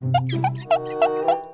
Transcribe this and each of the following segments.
ต่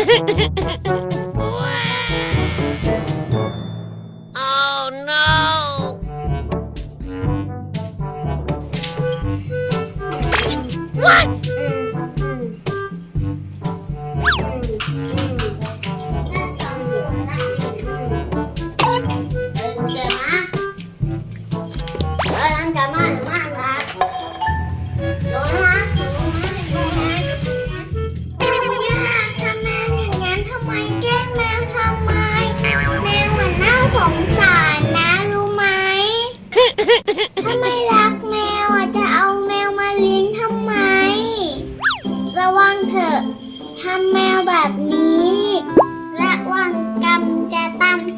Ha ha ha ha!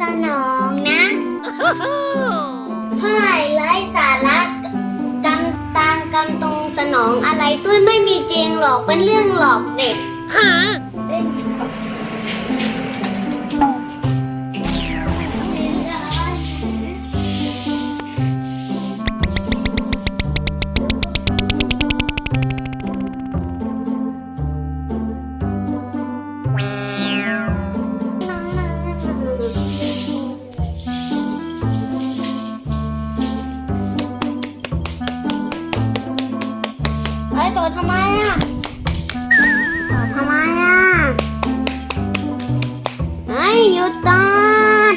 สนองนะผ่ายไร้สาระกรรมตามกรรมตรงสนองอะไรตุ้ยไม่มีจริงหรอกเป็นเรื่องหลอกเด็กำไมอะตัวทำไมอะเฮ้ยหยุดตอด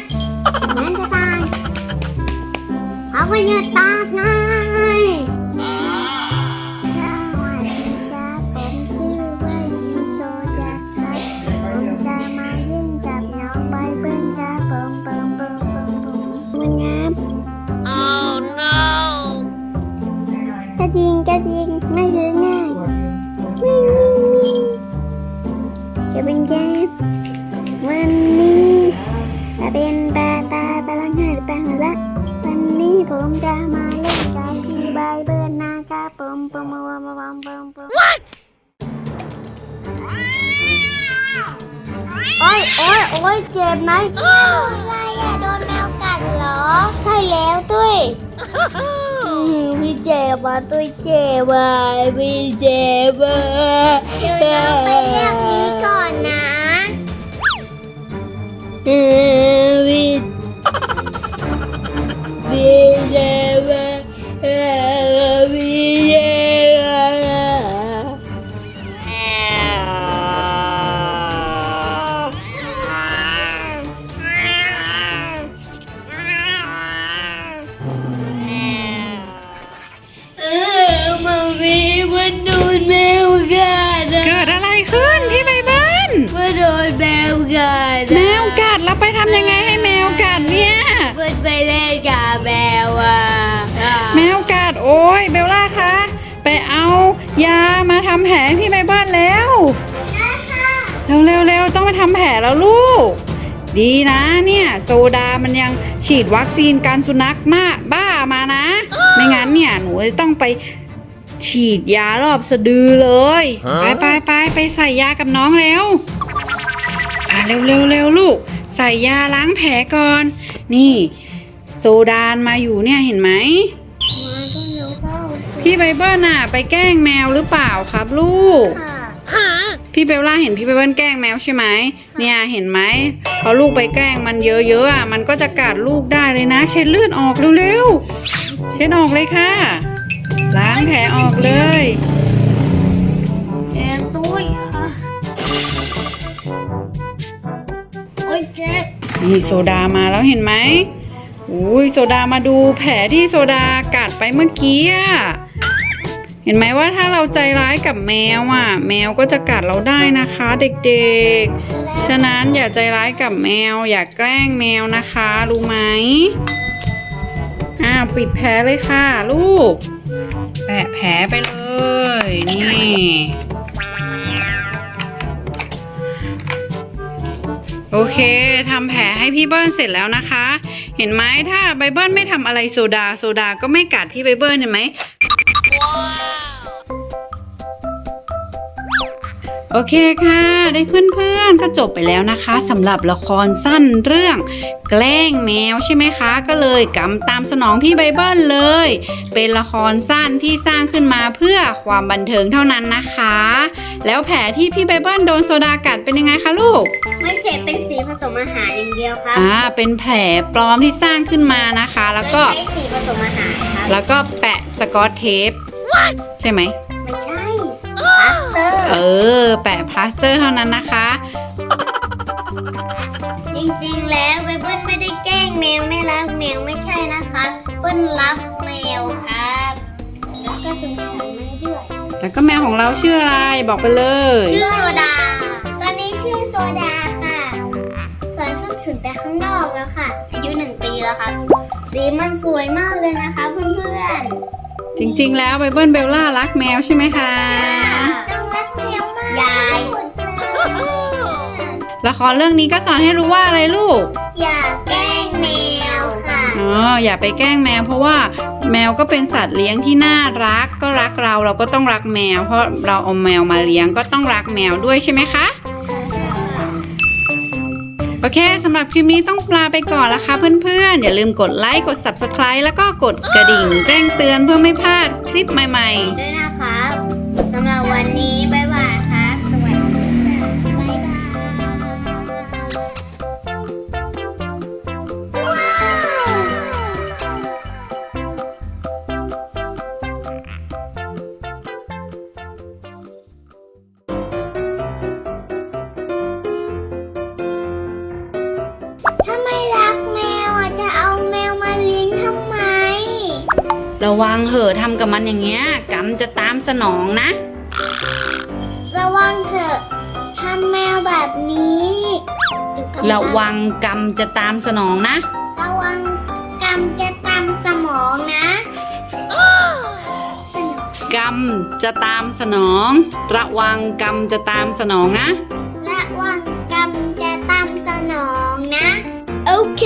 นั่นจะตายเอาไปหยุดตอดนะ จะเป็นปลาตายปลาลังหาหรือปลาหัวละวันนี้ผมจะมาเล่นกับพี่ใบเบิร์นนะครับผมปมปมปมปมปมโอ้ยโอ้ยโอ้ยเจ็บไหมอะไรอะโดนแมวกัดเหรอ ใช่แล้วตุ้ยพี่เจ็บอะตุ้ยเจ็บอะพี่เจ็บอะเดี๋ยวเราไปเรียกนี้ก่อนนะ เอ เล่นกับแมวอะแมวกัดโอ้ยเบลล่าคะไปเอายามาทำแผลให้พี่ใบเบิ้ลแล้วเร็วเร็วเร็วต้องไปทำแผลแล้วลูก ดีนะเนี่ยโซดามันยังฉีดวัคซีนการสุนัขมาบ้ามานะ ไม่งั้นเนี่ยหนูจะต้องไปฉีดยารอบสะดือเลย ไปไปไปไปใส่ยากับน้องแล้วอะเร็วเร็วเร็วลูก ใส่ยาล้างแผลก่อน นี่โซดานมาอยู่เนี่ยเห็นไหม มาก็เร็วเข้าพี่ไบเบิลน่ะ ไปแกล้งแมวหรือเปล่าครับลูก ค่ะ พี่เบลล่าเห็นพี่ไบเบิลแกล้งแมวใช่ไหม เนี่ยเห็นไหมพอลูกไปแกล้งมันเยอะๆอะมันก็จะกัดลูกได้เลยนะ เช็ดเลือดออกเร็วๆ เช็ดออกเลยค่ะ ล้างแผลออกเลยเอ็นตุ้ยโอ้ยเจ็บนี่โซดามาแล้วเห็นไหม อุ้ยโซดามาดูแผลที่โซดากัดไปเมื่อกี้อะเห็นไหมว่าถ้าเราใจร้ายกับแมวอะ แมวก็จะกัดเราได้นะคะ เด็กๆ ฉะนั้นอย่าใจร้ายกับแมว อย่าแกล้งแมวนะคะรู้ไหมอ้าวปิดแผลเลยค่ะ ลูก แปะแผลไปเลย นี่โอเคทำแผลให้พี่เบิ้ลเสร็จแล้วนะคะ เห็นไหมถ้าไบเบิลไม่ทำอะไรโซดา โซดาก็ไม่กัดพี่ไบเบิลเห็นไหมโอเคค่ะ ได้เพื่อนๆก็จบไปแล้วนะคะสำหรับละครสั้นเรื่อง แกล้งแมวใช่ไหมคะ ก็เลยกำตามสนองพี่ไบเบิลเลย เป็นละครสั้นที่สร้างขึ้นมาเพื่อความบันเทิงเท่านั้นนะคะ แล้วแผลที่พี่ไบเบิลโดนโซดากัดเป็นยังไงคะลูก ไม่เจ็บเป็นสีผสมอาหารอย่างเดียวครับอ่าเป็นแผลปลอมที่สร้างขึ้นมานะคะ แล้วก็ไม่ใช้สีผสมอาหารครับแล้วก็แปะสกอตเทปใช่ไหมไม่ใช่พลาสเตอร์ เออ แปะพลาสเตอร์เท่านั้นนะคะ จริงๆแล้วเบิ้ลไม่ได้แกล้งแมวไม่รักแมวไม่ใช่นะคะเบิ้ลรักแมวครับแล้วก็สงสารมันด้วย แล้วก็แมวของเราชื่ออะไรบอกไปเลยชื่อโซดา ตอนนี้ชื่อโซดาค่ะสวนส้มฉุนไปข้างนอกแล้วค่ะ อายุหนึ่งปีแล้วครับ สีมันสวยมากเลยนะคะเพื่อนๆจริง ๆ แล้วไบเบิลเบลล่ารักแมวใช่ไหมคะต้องรักแมวมากยาย ละครเรื่องนี้ก็สอนให้รู้ว่าอะไรลูกอย่าแกล้งแมวค่ะ อ๋ออย่าไปแกล้งแมวเพราะว่า แมวก็เป็นสัตว์เลี้ยงที่น่ารัก ก็รักเราเราก็ต้องรักแมว เพราะเราเอาแมวมาเลี้ยงก็ต้องรักแมวด้วยใช่ไหมคะโอเคสำหรับคลิปนี้ต้องลาไปก่อนละคะเพื่อนๆ อย่าลืมกดไลค์กด Subscribe แล้วก็กดกระดิ่ง แจ้งเตือนเพื่อไม่พลาดคลิปใหม่ๆ ระวังเหอะทำกับมันอย่างเงี้ยกรรมจะตามสนองนะ ระวังเถอะทำแมวแบบนี้เดี๋ยกำระวังกรรมจะตามสนองนะ ระวังกรรมจะตามสมองนะสนุกกรรมจะตามสนอง ระวังกรรมจะตามสนองนะ ระวังกรรมจะตามสนองนะ โอเค